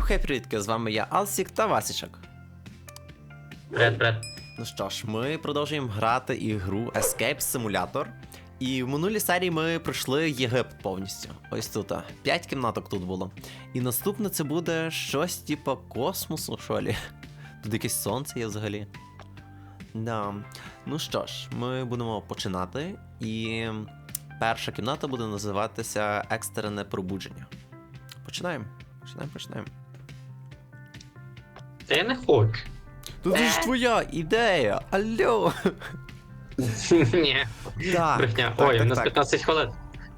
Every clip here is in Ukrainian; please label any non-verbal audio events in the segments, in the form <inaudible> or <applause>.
Йохай, привітки, з вами я Алсік та Васічок. Привет, привет. Ну що ж, ми продовжуємо грати ігру Escape Simulator. І в минулій серії ми пройшли Єгипет повністю. Ось тут. а, П'ять кімнаток тут було. І наступне це буде щось типу космосу, що лі. Тут якесь сонце є взагалі. Да. Ну що ж, ми будемо починати. І перша кімната буде називатися Екстрене пробудження. Починаємо. Починаємо, починаємо. Та я не хочу. Тут же ж твоя ідея! Алло! <laughs> Ні. Так, Брехня. так, Ой, так, у нас так. 15 хвилин.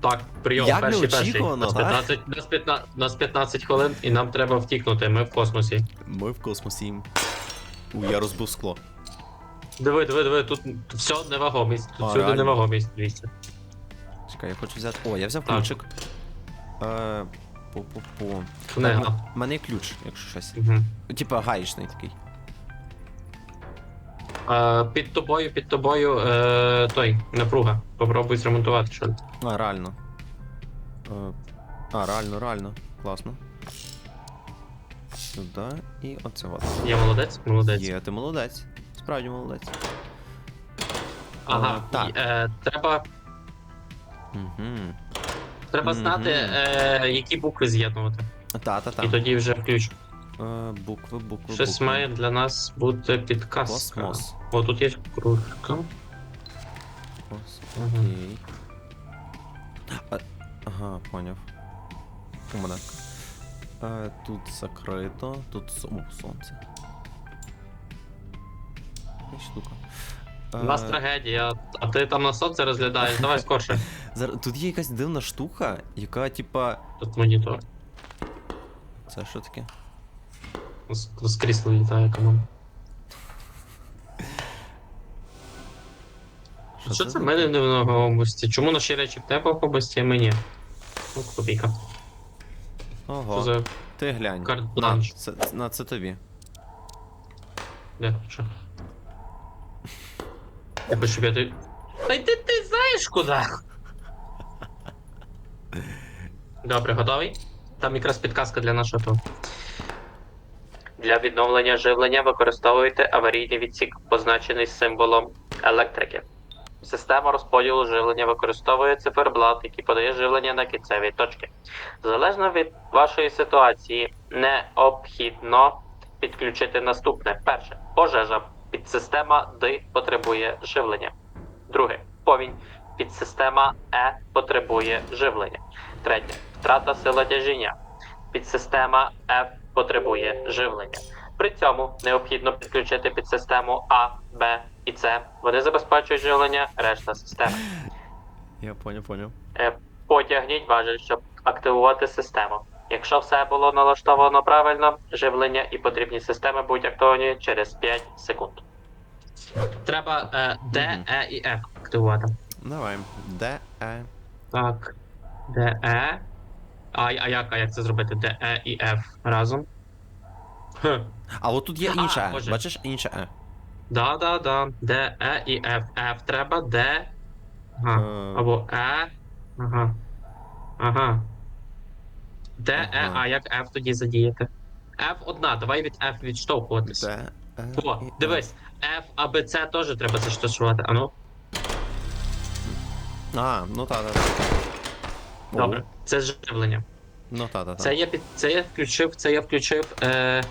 Так, прийом, Як перший, перший. неочікувано, Нас так? 15, нас 15, нас 15 хвилин і нам треба втікнути, ми в космосі. Ми в космосі. У, я розбив скло. Диви, диви, диви, тут, тут все невагомість, тут А, всюди реально? невагомість, дивіться. Чекай, я хочу взяти. О, я взяв Так. ключик. Е, Книга. У мене є ключ, якщо щось. Угу. Типа гаїчний такий. А, під тобою, під тобою, е, той, напруга. Попробуй зремонтувати що. А, реально. Е, а, реально, реально. Класно. Сюди і оце от. Я молодець? Молодець. Є, ти молодець. Справді молодець. Ага, А, так. і, е, треба, Угу. Треба знати, е, які букви з'єднувати. Та-та-та. І тоді вже включ. Е, букви, букви, Щось букви. має для нас бути підказка. Космос. О, тут є кружка. Кос. Ага. Окей. А, ага, поняв. У мене. Е, тут закрито, тут со- О, сонце. Якась штука. У нас Е, трагедія, а ти там на сонце розглядаєш, давай скорше. Зар- Тут є якась дивна штука, яка, типа. Тут монітор. Це що таке? З, крісла літає команд. Що це в мене не в невагомості? Чому наші речі в тебе в області, а мені? Ну, копійка. Що за ти глянь. карт-бланш? На, це, на це тобі. Де? Що? Я хочу, ти. Та йди ти знаєш куди? Добре, готовий? Там якраз підказка для нашого того. Для відновлення живлення використовуйте аварійний відсік, позначений символом електрики. Система розподілу живлення використовує циферблат, який подає живлення на кінцеві точки. Залежно від вашої ситуації, необхідно підключити наступне. Перше пожежа. Підсистема Д потребує живлення. Друге повінь. Підсистема Е потребує живлення. Третє втрата сила тяжіння. Підсистема F потребує живлення. При цьому необхідно підключити підсистему А, Б і С. Вони забезпечують живлення решта системи. Я поняв, поняв. Е, Потягніть важіль, щоб активувати систему. Якщо все було налаштовано правильно, живлення і потрібні системи будуть активовані через 5 секунд. Треба е, Д. Е і Ф активувати. Давай. Д, Е. Так. Д, Е. А, а як, а як це зробити? Д, Е і Ф разом. Хм. А от тут є А, інше Е. Боже. Бачиш інше Е. Да, да, да. Д, Е і Ф. Ф треба, Д. Ага. Е, Або Е. Ага. Ага. Де Е, Ага. а як F тоді задіяти? F одна, давай від F відштовхуватись. Д, Е. О, і Е. дивись, F, А, Б, С теж треба заштовхувати. А ну, А, ну та, та, та. Добре. Це живлення. Ну та, та, та. Це я під це я включив, це я включив е,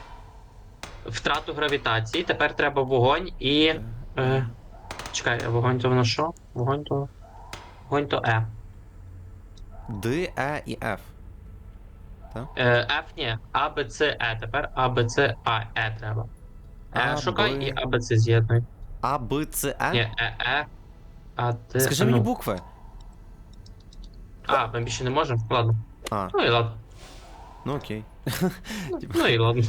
втрату гравітації. Тепер треба вогонь і. Е, чекай, вогонь то воно що? Вогонь то. Вогонь то Е. Д, Е і Ф. Е, F ні, А, Б, С, Е. Тепер А, Б, С, А, Е треба. Е, А, шукай Б. і А, Б, С з'єднуй. А, Б, Ц, Ні, Е. Е, Е. А, Т, Скажи ну. мені букви. А, ми більше не можемо? Ладно. А, Ну і ладно. ну окей. Типа, Ну і ладно.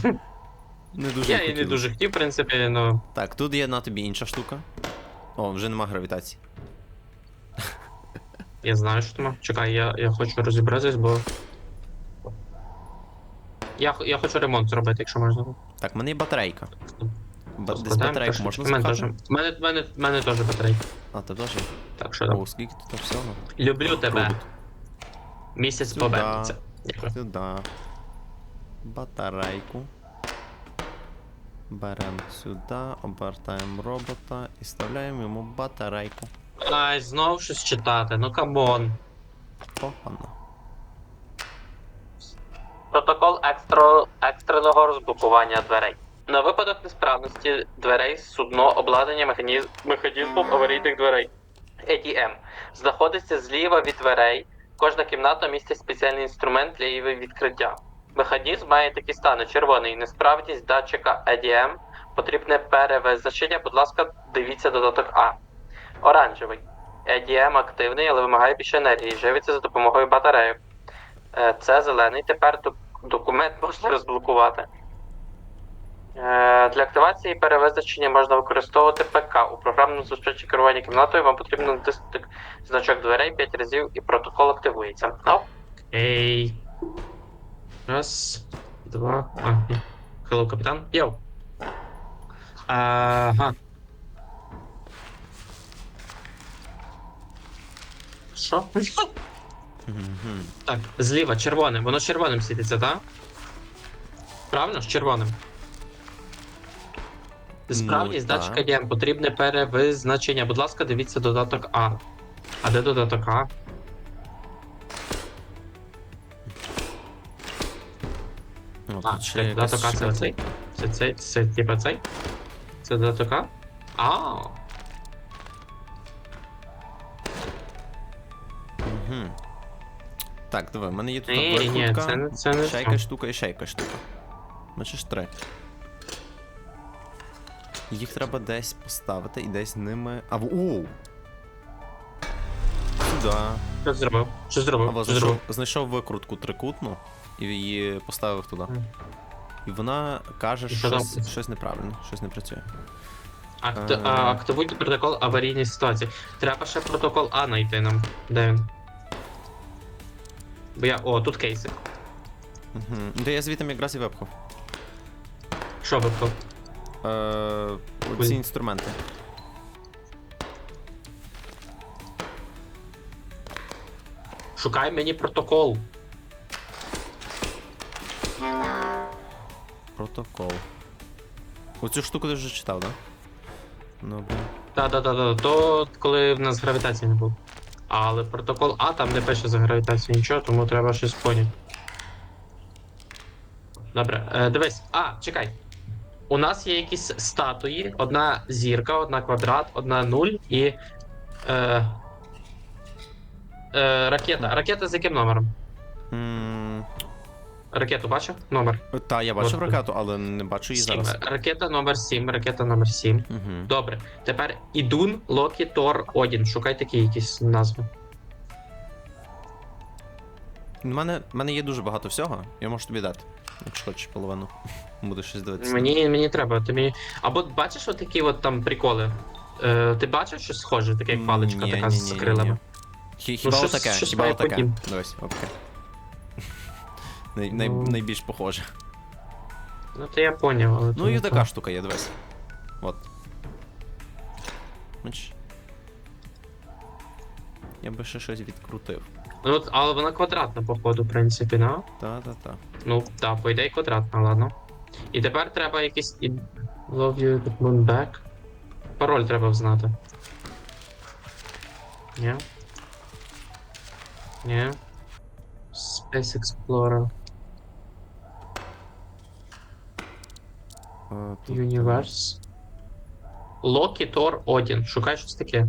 Не дуже Я і не хотів. дуже хотів, в принципі, ну. Так, тут є на тобі інша штука. О, вже нема гравітації. Я знаю, що там. Чекай, я, я хочу розібратись, бо. Я, х- я хочу ремонт зробити, якщо можна. Так, в мене є батарейка. Ба- Десь Складаємо батарейку теж. можна В мене теж. запхати? В мене, в мене, в мене теж батарейка. А, ти теж? Так що там. О, скільки тут всього? Люблю тебе. Робот. Місяць Сюда. повернеться. Дякую. Сюда. батарейку. Беремо сюди, обертаємо робота і вставляємо йому батарейку. Ай, знов щось читати, ну камон. Погано. Протокол екстро... екстреного розблокування дверей. На випадок несправності дверей судно обладнання механізм... механізмом аварійних дверей. ATM. Знаходиться зліва від дверей. Кожна кімната містить спеціальний інструмент для її відкриття. Механізм має такі стани: червоний несправність датчика ADM. Потрібне перевизначення. Будь ласка, дивіться додаток А. Оранжевий. ADM активний, але вимагає більше енергії. Живиться за допомогою батарейок. Е, Це зелений. Тепер документ можна розблокувати. Е, Для активації перевизначення можна використовувати ПК. У програмному забезпеченні керування кімнатою вам потрібно натиснути значок дверей 5 разів і протокол активується. Окей. Раз, два. А. Хеллоу, капітан. Йоу. Ага. Що? Мгм. Так, зліва червоним. Воно червоним світиться, так? Правильно ж червоним. Справність Ну, датчика так. потрібне перевизначення. Будь ласка, дивіться додаток А. А де додаток А? О, А, додаток А це оцей? Це цей? Це типа цей? Це додаток А? А, Мгм. Так, диви, в мене є тут ні, ні, це не це не то. штука і якась штука. Бачиш три. Їх треба десь поставити і десь ними. А, в- оу! Сюди. Що зробив? Що зробив? Або Що знайшов, зробив? знайшов викрутку трикутну і її поставив туди. Мгм. І вона каже, І що що там? щось, щось неправильно, щось не працює. Акт... Е. А, активуйте протокол аварійної ситуації. Треба ще протокол А знайти нам. Де він? Бо я. О, тут кейси. Угу. То я звітом якраз і випхав. Що випав? Е, ці інструменти. Шукай мені протокол. Протокол. Оцю штуку ти вже читав, так? Да? Добре. Та-та-та, то коли в нас гравітації не було. Але протокол А там не пише за гравітацію нічого, тому треба щось поняти. Добре, е, дивись. А, чекай. У нас є якісь статуї: одна зірка, одна квадрат, одна нуль і. Е, е, ракета. Ракета з яким номером? М, Ракету бачив? Номер. Та, я бачив От. ракету, але не бачу її Сім. зараз. Ракета номер 7, ракета номер 7. Угу. Добре. Тепер Ідун, Локі, Тор, Одін. Шукай такі якісь назви. У мене, в мене є дуже багато всього, я можу тобі дати. Якщо хочеш половину. Буду щось дивитися. Мені, мені треба, ти мені. Або бачиш от такі от там приколи? Е, ти бачив щось схоже, таке як паличка Ні, така ні, з ні, ні, крилами? ні. Хі- Хіба щось- отаке, щось хіба має отаке. подібне. Дивись, отаке. <laughs> Най, най, Ну. найбільш похоже. Ну то я поняв, але. Ну то і не така то. штука є, дивись. От. Бач. Я би ще щось відкрутив. Ну, от, але вона квадратна, походу, в принципі, да? Та-та-та. Ну, так, по ідеї квадратна, ладно. І тепер треба якийсь. і- Love you, moon back. Пароль треба знати. Ні? Ні. Space Explorer. Е, тут- Universe. Локі, Тор, Одін. Шукай щось таке.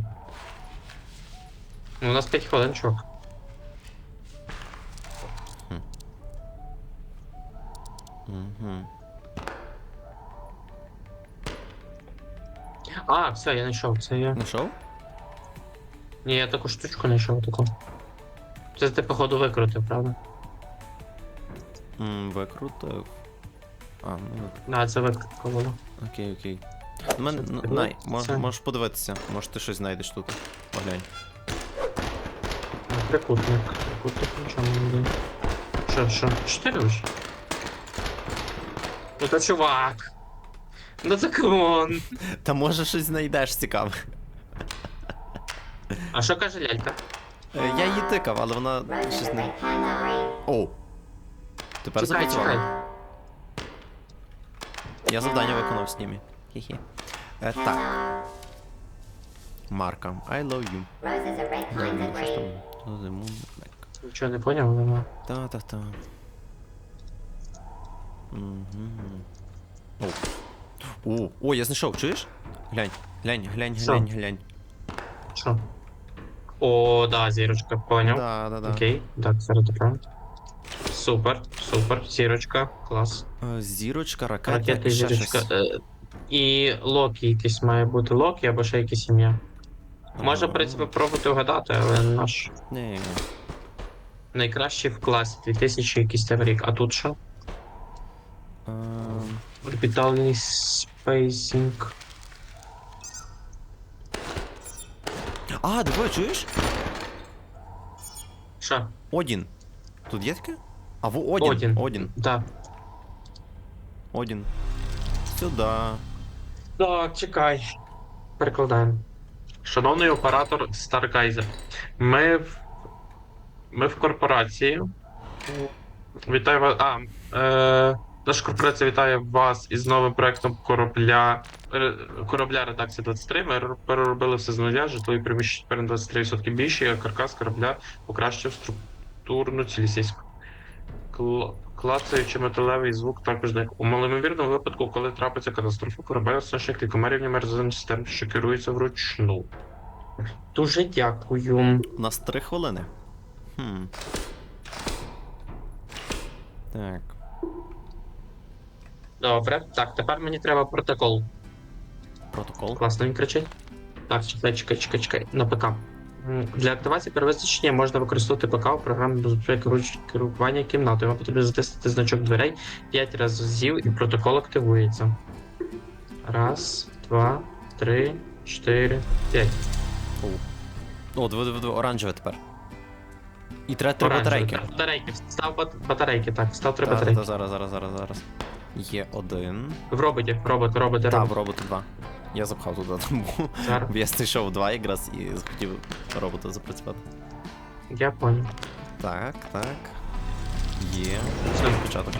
Ну, у нас 5 хвилин, чувак. Мгм. А, все, я знайшов. Це я. Знайшов? Ні, я таку штучку знайшов таку. Це ти, походу, викрутив, правда? М, Викрутив. А, ну. Да, це викрутка була. Окей, окей. Ну, мене, ну, най, мож, це- можеш подивитися. Може ти щось знайдеш тут. Поглянь. Трикутник. Трикутник нічого не буде. Що, що? Ти робиш? Ну та чувак. Ну це камон. Та може щось знайдеш цікаве. А що каже лялька? Е, Я її тикав, але вона щось не. О! Тепер Чекай, чекай. Я завдання виконав з ними. Хі-хі. Е, так. Марка. I love you. Що ж там? To the moon, back. Нічого не поняв, але ну. Та-та-та. Мгм. О. О, о, я знайшов, чуєш? Глянь, глянь, глянь, Що? глянь, глянь. Що? О, да, зірочка, поняв. Да, да, да. Окей, так, зараз добре. Супер, супер, зірочка, клас. Е, Зірочка, ракета, Ракета і ще зірочка. щось. Е, І Локі якийсь має бути Локі або ще якесь ім'я. Можна, в принципі, пробувати вгадати, але наш Ні, найкращий в класі 2000 якийсь там рік. А тут що? Ем, Орбітальний спейсінг. А, диви, чуєш? Що? Одін. Тут є таке? А, во Одін. Одін. Одін. Так. Одін. Сюда. Так, чекай. Перекладаємо. Шановний оператор Stargeyser, ми в. Ми в корпорації. Вітаю вас. А, е, наша корпорація вітає вас із новим проектом корабля. ре- Корабля редакції 23. Ми переробили все з нуля, житлові приміщення тепер на 23% більше, а каркас корабля покращив структурну цілісність. Клацаючи металевий звук також не у малоймовірному випадку, коли трапиться катастрофа, корабель кількома рівнями резервних систем, що керується вручну. Дуже дякую. У нас три хвилини. Хм. Так. Добре, так, тепер мені треба протокол. Протокол. Класно він кричить. Так, чекай, чекай, чекай, чекай. На ПК. Для активації перевизначення можна використовувати ПК у програмі безпеки керування кімнатою. Вам потрібно затиснути значок дверей 5 разів і протокол активується. Раз, два, три, чотири, п'ять. О, диви, оранжеве тепер. І треба три Оранжевий, батарейки. так, Батарейки, встав бат- батарейки, так, встав три Та, та, батарейки. та, зараз, зараз, зараз, зараз. Є один. В роботі, робот, роботи, Та, в робот. роботу два. Я запхав туди, тому. Зараз. Я знайшов два якраз і захотів робота запрацювати. Я понял. Так, так. Є. Все. Початок.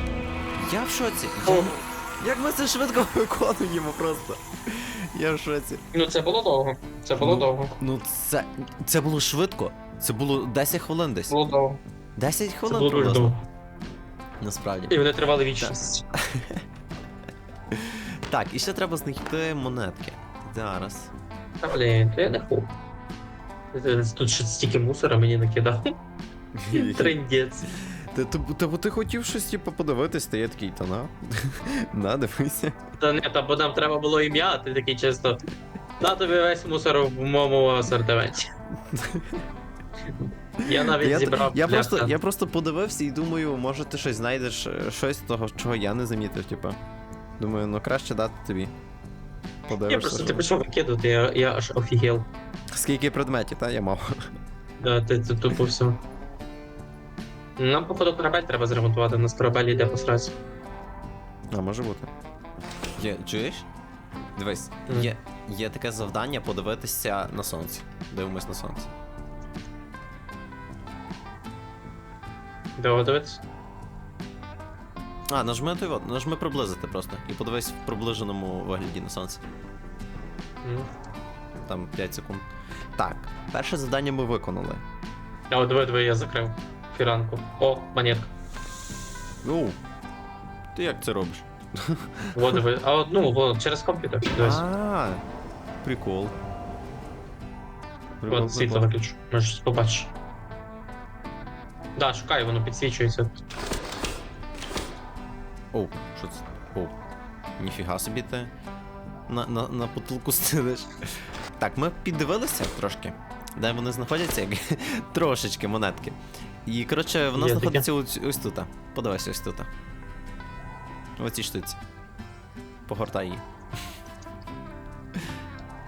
Я в шоці. Я... Як ми це швидко виконуємо просто. Я в шоці. Ну це було довго. Це було Ну, довго. Ну це. Це було швидко. Це було 10 хвилин десь. Було довго. 10 Це хвилин було дуже приблизно. довго. Насправді. І вони тривали вічність. <laughs> Так, і ще треба знайти монетки. Зараз. Та блін, то я не ху. Тут ще стільки мусора мені накидав. <laughs> Трендець. Ти, ти, ти, ти хотів щось типу подивитись, та я такий, та на. <laughs> на, дивися. Та не, та бо нам треба було ім'я, а ти такий чисто. На тобі весь мусор в моєму асортименті. Я навіть Я, зібрав. я, бляха. просто, я просто подивився і думаю, може ти щось знайдеш, е, щось того, чого я не замітив, типу. Думаю, ну краще дати тобі. Подивишся. Я просто ти почав викидати, я, я аж офігел. Скільки предметів, та я мав. Да, ти, ти тупо все. Нам, походу, корабель треба зремонтувати, у нас корабель йде по. А, може бути. Є, чуєш? Дивись, є, є таке завдання подивитися на сонце. Дивимось на сонце. Де дивитися? А, нажми той от, нажми приблизити просто. І подивись в приближеному вигляді на сонце. М. Там 5 секунд. Так, перше завдання ми виконали. А от диви, диви, я закрив фіранку. О, монетка. Ну. Ти як це робиш? <laughs> Вот диви. А от, ну, вот, через комп'ютер. Дивись. А, прикол. Прикол, От світло прикол. виключу. Можеш побачиш. Да, шукай, воно підсвічується. Оу, що це? Оу. Ніфіга собі ти на, на, на потолку сидиш. Так, ми піддивилися трошки, де вони знаходяться, як <laughs> трошечки монетки. І, коротше, вона Є знаходиться ось, ось тут. Подивись ось тут. В цій штуці. Погортай її.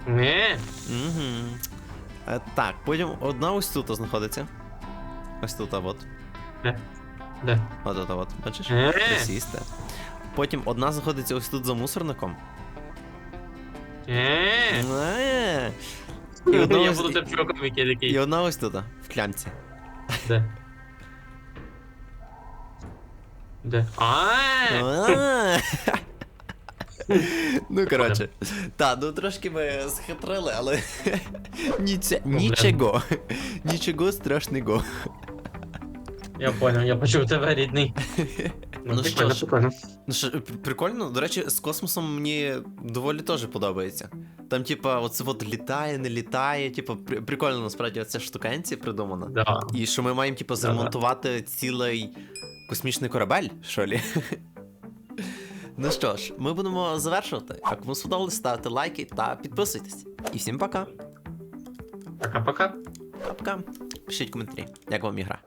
Не. Угу. Е, так, потім одна ось тут знаходиться. Ось тут, от. Де? Де? От, от, от. Бачиш? Е. Присісти. Потім одна знаходиться ось тут за мусорником. Е. Е. І одна Я ось- буду тим чуваком, який І такий. одна ось тут, в клямці. Де? Де? А. А. Ну, коротше. Та, ну трошки ми схитрили, але <laughs> Ніце... Нічого. Нічого страшного. Я понял, я почув тебе рідний. <laughs> Ну Ну, що прикольно, ж. прикольно. Ну що, п- прикольно, до речі, з космосом мені доволі теж подобається. Там, типа, оце от літає, не літає, типа, при- прикольно насправді ця штукенці придумана. Да. І що ми маємо, типу, зремонтувати цілий космічний корабель, що лі. <laughs> Ну що ж, ми будемо завершувати. А кому сподобалось, ставте лайки та підписуйтесь. І всім пока. Пока-пока. Пока. Пишіть коментарі, як вам ігра.